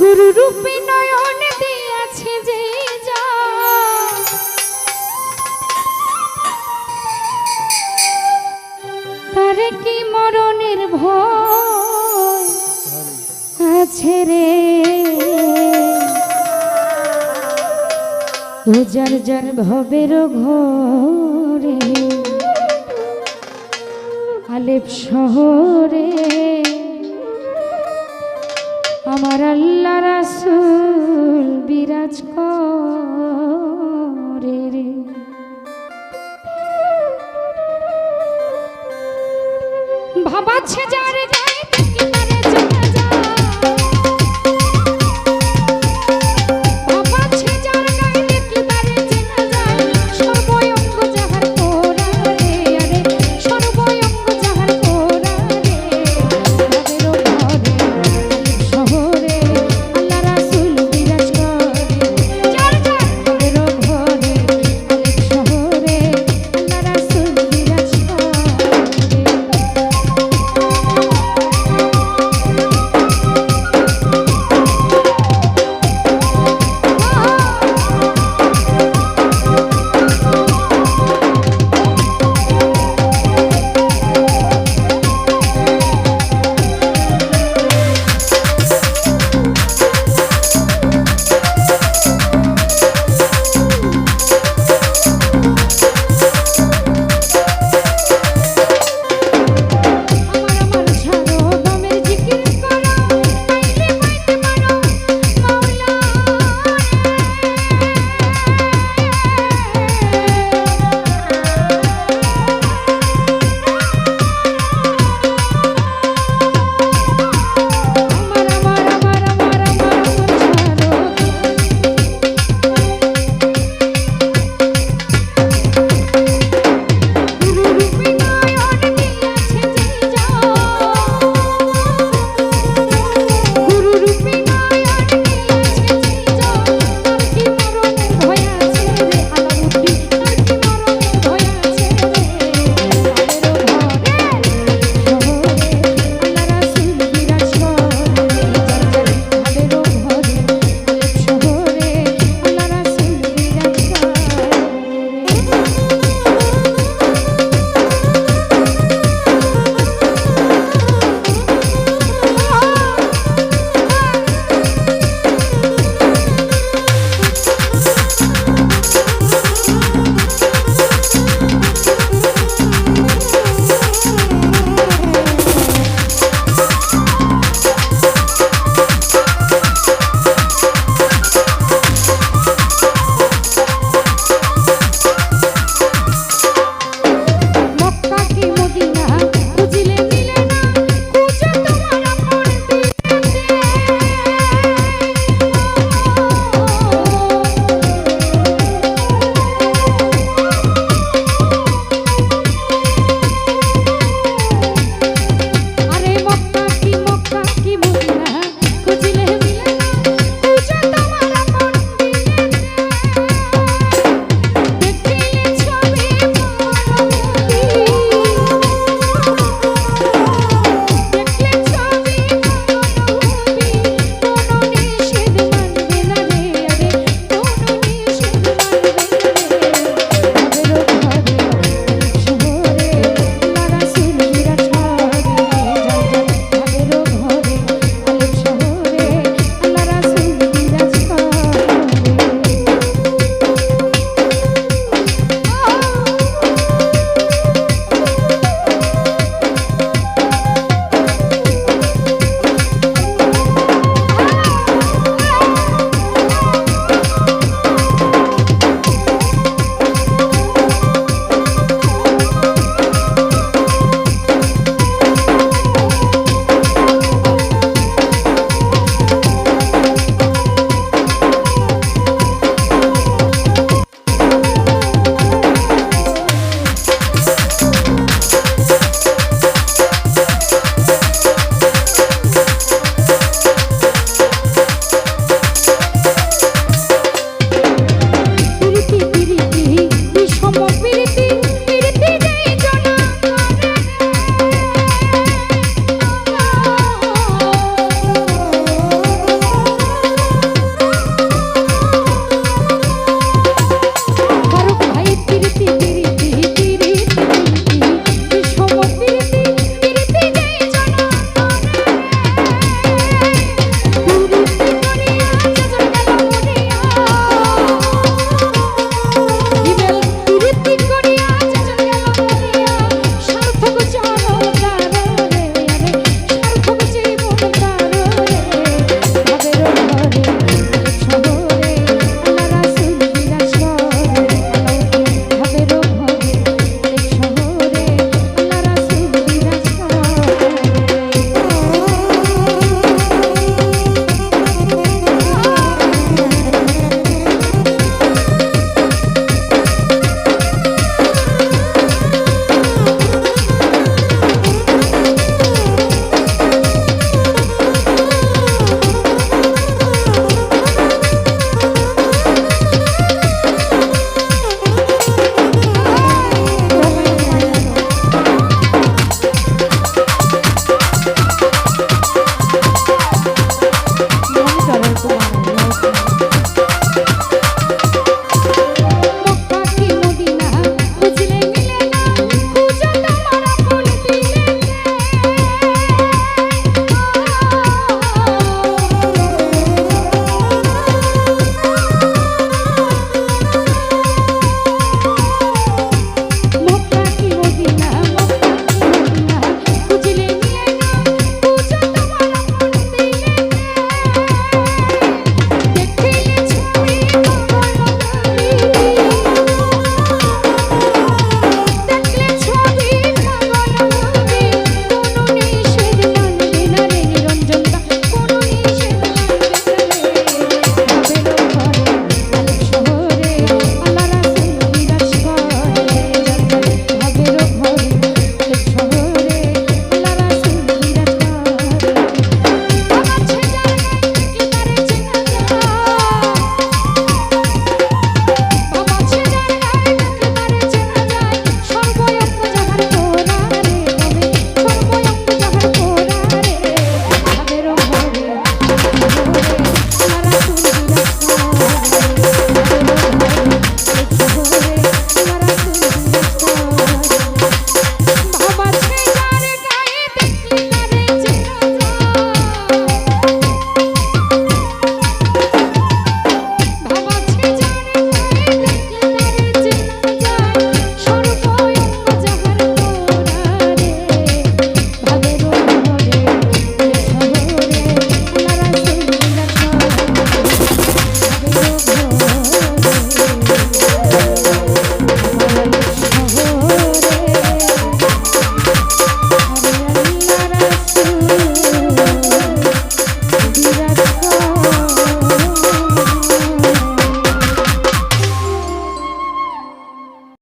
গুরু রূপে নয়ন দিয়াছে যে তারে কি মরণের আছে রে? যার যার ভবের ঘরে, আলেপ শহরে আমার আল্লাহ রাসুল বিরাজ করে রে। ভাবাচ্ছে যে